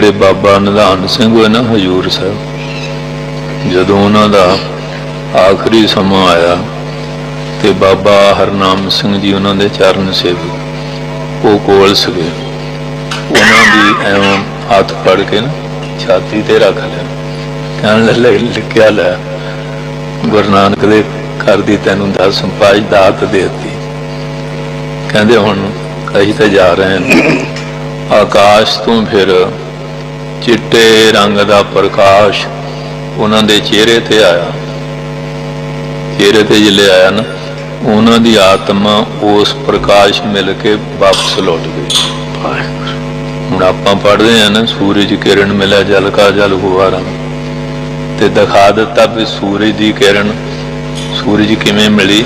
ਜਿਹੜੇ ਬਾਬਾ ਨਿਧਾਨ ਸਿੰਘ ਹੋਏ ਨਾ ਹਜੂਰ ਸਾਹਿਬ, ਜਦੋਂ ਉਹਨਾਂ ਦਾ ਆਖਰੀ ਸਮਾਂ ਆਇਆ ਤੇ ਬਾਬਾ ਹਰਨਾਮ ਸਿੰਘ ਜੀ ਉਹਨਾਂ ਦੇ ਚਰਨ ਸੇਵਕ ਉਹ ਕੋਲ ਸੀਗੇ। ਉਹਨਾਂ ਦੀ ਐਵੇਂ ਹੱਥ ਫੜ ਕੇ ਨਾ ਛਾਤੀ ਤੇ ਰੱਖ ਲਿਆ। ਕਹਿਣ ਲੱਗੇ, ਲਿਖਿਆ ਲੈ, ਗੁਰੂ ਨਾਨਕ ਦੇ ਘਰ ਦੀ ਤੈਨੂੰ ਦਸ ਪਾਜ ਦਾਤ ਦੇਤੀ। ਕਹਿੰਦੇ ਹੁਣ ਅਸੀਂ ਤਾਂ ਜਾ ਰਹੇ ਹਾਂ। ਆਕਾਸ਼ ਤੋਂ ਫਿਰ ਚਿੱਟੇ ਰੰਗ ਦਾ ਪ੍ਰਕਾਸ਼ ਉਹਨਾਂ ਦੇ ਚਿਹਰੇ ਤੇ ਆਇਆ। ਚਿਹਰੇ ਤੇ ਜਿਲੇ ਆਇਆ ਨਾ, ਉਹਨਾਂ ਦੀ ਆਤਮਾ ਉਸ ਪ੍ਰਕਾਸ਼ ਮਿਲ ਕੇ ਵਾਪਸ ਲੌਟ ਗਈ। ਹੁਣ ਆਪਾਂ ਪੜ੍ਹਦੇ ਆ ਨਾ, ਸੂਰਜ ਕਿਰਨ ਮਿਲਿਆ, ਜਲ ਕਾ ਜਲ ਹੁਆ ਤੇ ਦਿਖਾ ਦਿੱਤਾ ਵੀ ਸੂਰਜ ਦੀ ਕਿਰਨ, ਸੂਰਜ ਕਿਵੇਂ ਮਿਲੀ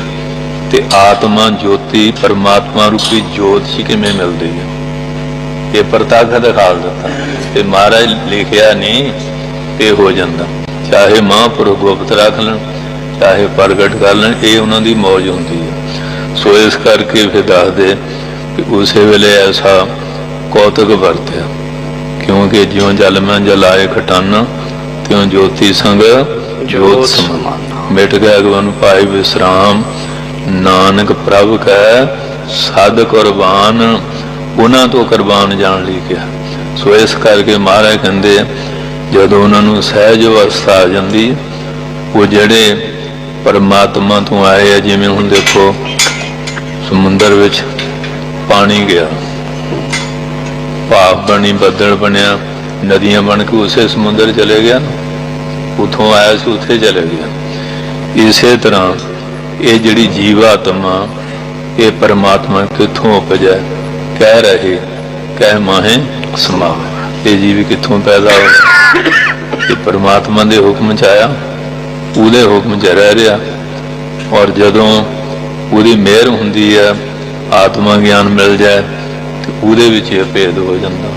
ਤੇ ਆਤਮਾ ਜੋਤੀ ਪਰਮਾਤਮਾ ਰੂਪੀ ਜੋਤ ਸੀ ਕਿਵੇਂ ਮਿਲਦੀ ਹੈ। ਇਹ ਪ੍ਰਤੱਖ ਦਿਖਾ ਦਿੱਤਾ। ਤੇ ਮਹਾਰਾਜ ਲਿਖਿਆ ਨਹੀਂ ਤੇ ਹੋ ਜਾਂਦਾ। ਚਾਹੇ ਮਹਾਂਪੁਰਖ ਗੁਪਤ ਰੱਖ ਲੈਣ, ਚਾਹੇ ਪ੍ਰਗਟ ਕਰ ਲੈਣ, ਇਹ ਉਹਨਾਂ ਦੀ ਮੌਜ ਹੁੰਦੀ ਹੈ। ਸੋ ਇਸ ਕਰਕੇ ਫਿਰ ਦੱਸਦੇ ਕਿ ਉਸੇ ਵੇਲੇ ਐਸਾ ਕੌਤਕ ਵਰਤਿਆ। ਕਿਉਂਕਿ ਜਿਉਂ ਜਲ ਮੈਂ ਜਲਾਏ ਖਟਾਨਾ, ਤਿਉਂ ਜੋਤੀ ਸੰਗ ਜੋਤ ਸਮਾਨ। ਮਿਟ ਗਿਆ ਗਵਨ ਪਾਈ ਵਿਸਰਾਮ, ਨਾਨਕ ਪ੍ਰਭ ਕੈ ਸਦ ਕੁਰਬਾਨ, ਉਹਨਾਂ ਤੋਂ ਕੁਰਬਾਨ ਜਾਣ ਲਈ ਕਿਹਾ। ਸੋ ਇਸ ਕਰਕੇ ਮਹਾਰਾਜ ਕਹਿੰਦੇ ਜਦੋਂ ਉਹਨਾਂ ਨੂੰ ਸਹਿਜ ਅਵਸਥਾ ਆ ਜਾਂਦੀ, ਉਹ ਜਿਹੜੇ ਪਰਮਾਤਮਾ ਤੋਂ ਆਏ ਆ, ਜਿਵੇਂ ਹੁਣ ਦੇਖੋ, ਸਮੁੰਦਰ ਵਿੱਚ ਪਾਣੀ ਗਿਆ। ਭਾਪ ਬਣੀ, ਬੱਦਲ ਬਣਿਆ, ਨਦੀਆਂ ਬਣ ਕੇ ਉਸੇ ਸਮੁੰਦਰ ਚਲੇ ਗਿਆ। ਉਥੋਂ ਆਇਆ ਸੀ, ਉੱਥੇ ਚਲੇ ਗਿਆ। ਇਸੇ ਤਰ੍ਹਾਂ ਇਹ ਜਿਹੜੀ ਜੀਵਾਤਮਾ, ਇਹ ਪਰਮਾਤਮਾ ਕਿੱਥੋਂ ਉਪਜੈ? ਕਹਿ ਰਹੇ, ਕਹਿ ਮਾਹੇ ਸਮਾਵ ਇਹ ਜੀਵ ਕਿੱਥੋਂ ਪੈਦਾ ਹੋਇਆ ਇਹ ਪਰਮਾਤਮਾ ਦੇ ਹੁਕਮ ਚ ਆਇਆ। ਉਹਦੇ ਹੁਕਮ ਚ ਰਹਿ ਰਿਹਾ। ਔਰ ਜਦੋਂ ਉਹਦੀ ਮਿਹਰ ਹੁੰਦੀ ਹੈ, ਆਤਮਾ ਗਿਆਨ ਮਿਲ ਜਾਏ, ਤੇ ਉਹਦੇ ਵਿੱਚ ਇਹ ਭੇਦ ਹੋ ਜਾਂਦਾ।